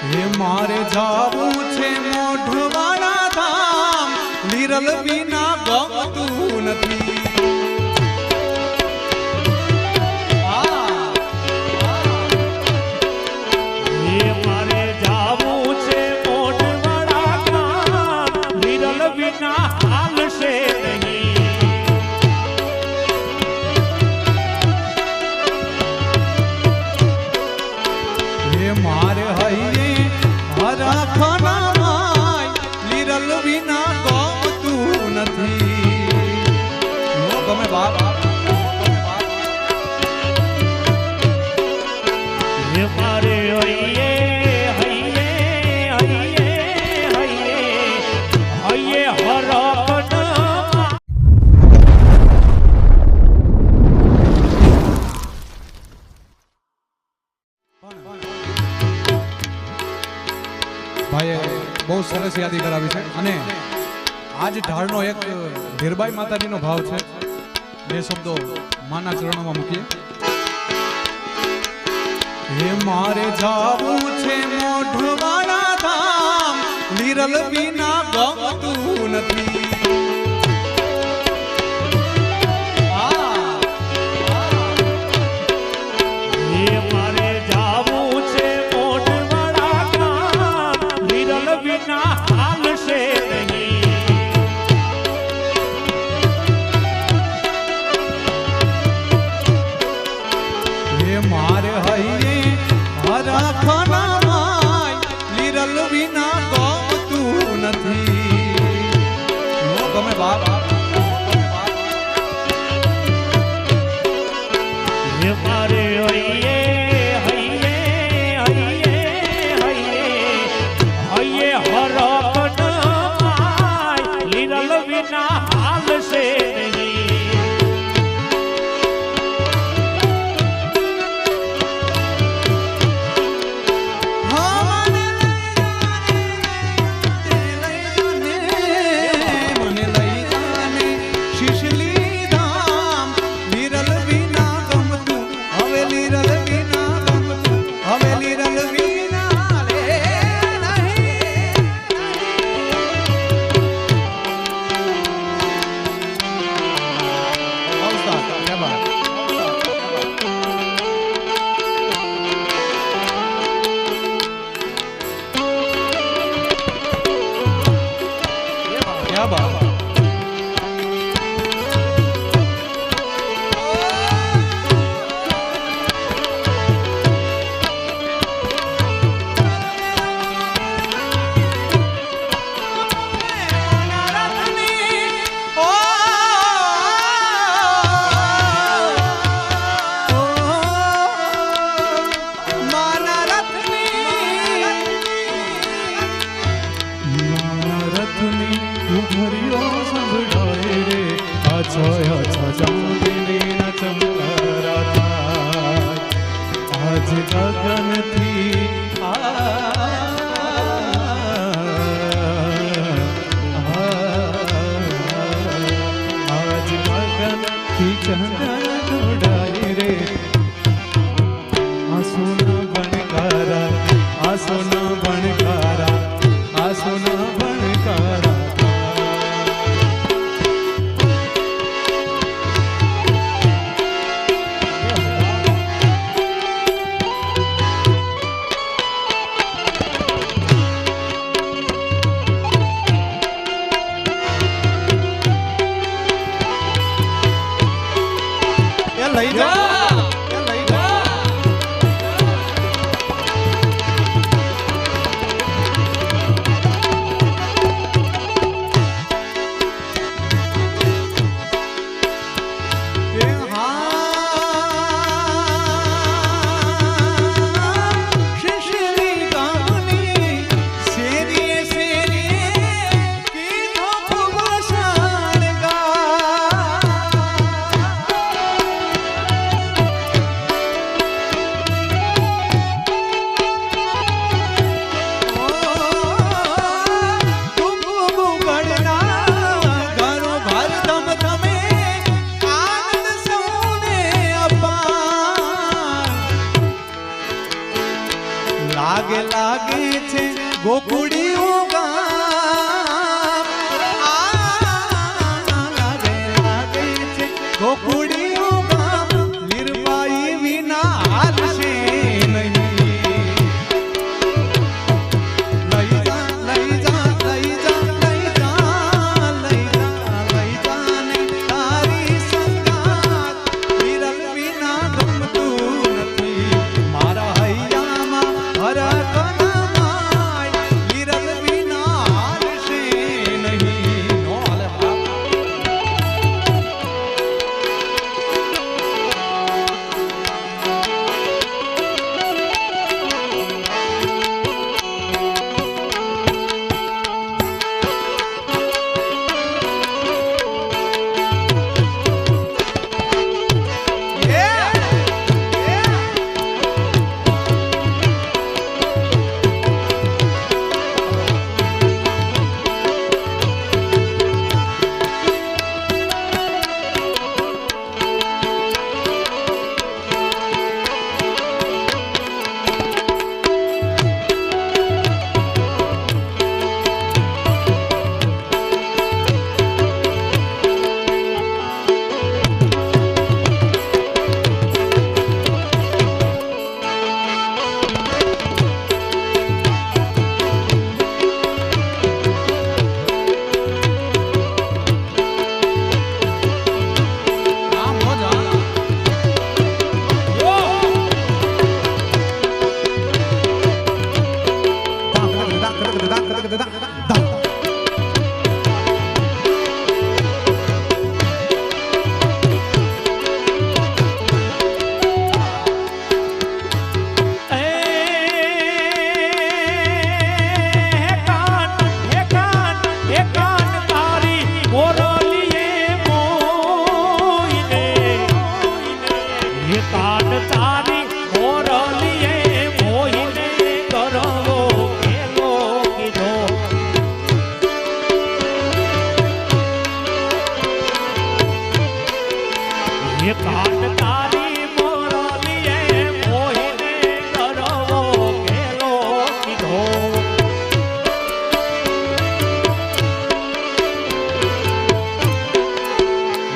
હે મારે જાવું છે મોઢવાના ધામ. નિરલ વિના ગમતું નથી. બાપ. મારે હૈયે બહુ સરસ યાદી કરાવી છે અને આજ ઢાળનો એક ધીરબાઈ માતાજીનો ભાવ છે. બે શબ્દો માના ચરણોમાં મૂકીએ. હે મારે જાવું છે મોઢવાડા ધામ વિરલ લગનથી આજ લગનથી ચંદન જોડાય રે આસોના બણકારા આસોના सही था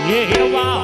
Yeah, wow.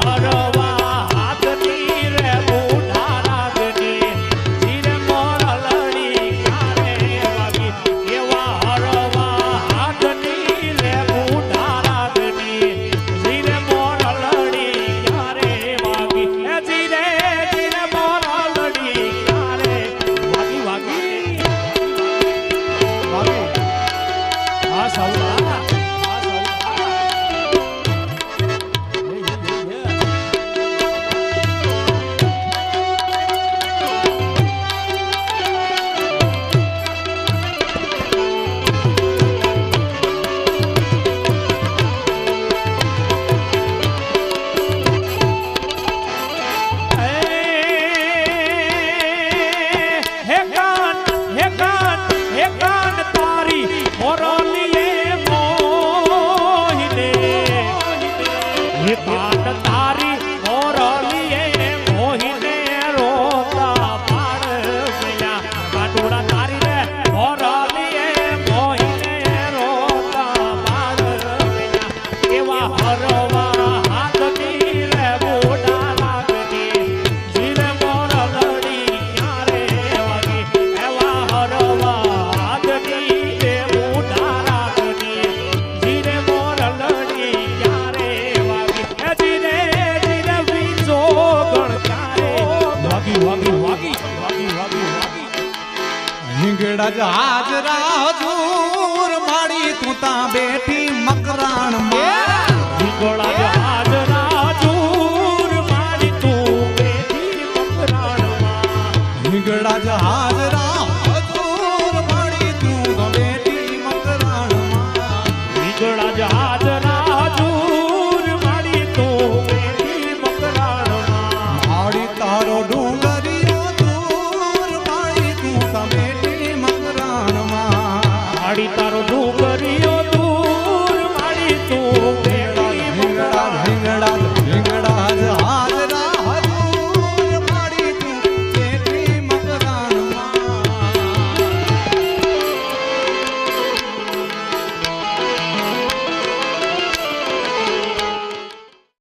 નીરજ આજ રાજૂર માડી તું તા બેઠી મકરાણમાં